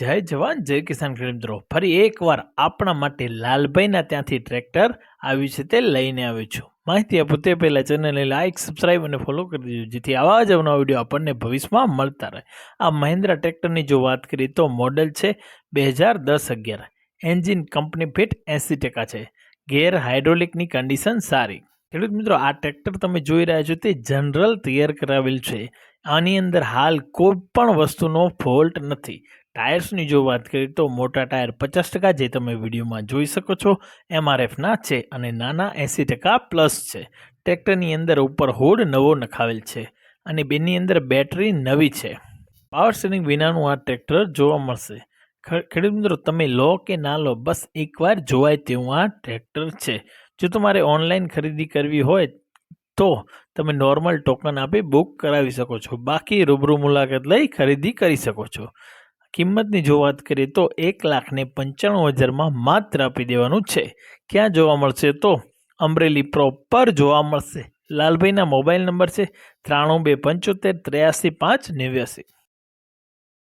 જય જવાન, જય કિસાન ખેડૂત મિત્રો ફરી એકવાર આપણા માટે લાલભાઈના ત્યાંથી ટ્રેક્ટર આવ્યું છે તે લઈને આવ્યો છું. માહિતી આપો તે પહેલાં ચેનલને લાઇક સબસ્ક્રાઈબ અને ફોલો કરી દેજો, જેથી આવા જ અવનવા વીડિયો આપણને ભવિષ્યમાં મળતા રહે. આ મહિન્દ્રા ટ્રેક્ટરની જો વાત કરીએ તો મોડલ છે બે હજાર દસ અગિયાર. એન્જિન કંપની ફિટ એંસી ટકા છે. ગેર હાઇડ્રોલિકની કન્ડિશન સારી. ખેડૂત મિત્રો, આ ટ્રેક્ટર તમે જોઈ રહ્યા છો તે જનરલ તૈયાર કરાવેલ છે. આની અંદર હાલ કોઈ પણ વસ્તુનો ફોલ્ટ નથી. ટાયર્સની જો વાત કરીએ તો મોટા ટાયર પચાસ ટકા જે તમે વિડીયોમાં જોઈ શકો છો એમઆરએફના છે અને નાના એંસી ટકા પ્લસ છે. ટ્રેક્ટરની અંદર ઉપર હોડ નવો નખાવેલ છે અને બેની અંદર બેટરી નવી છે. પાવર સ્ટેરિંગ વિનાનું આ ટ્રેક્ટર જોવા મળશે. ખેડૂત મિત્રો, તમે લો કે ના લો, બસ એકવાર જોવાય તેવું આ ટ્રેક્ટર છે. જો તમારે ઓનલાઈન ખરીદી કરવી હોય તો તમે નોર્મલ ટોકન આપી બુક કરાવી શકો છો. બાકી રૂબરૂ મુલાકાત લઈ ખરીદી કરી શકો છો. કિંમતની જો વાત કરીએ તો એક લાખને પંચાણું હજારમાં માત્ર આપી દેવાનું છે. ક્યાં જોવા મળશે તો? અમરેલી પ્રોપર જોવા મળશે. લાલભાઈના મોબાઈલ નંબર છે ત્રાણું બે પંચોતેર ત્ર્યાસી પાંચ નેવ્યાસી.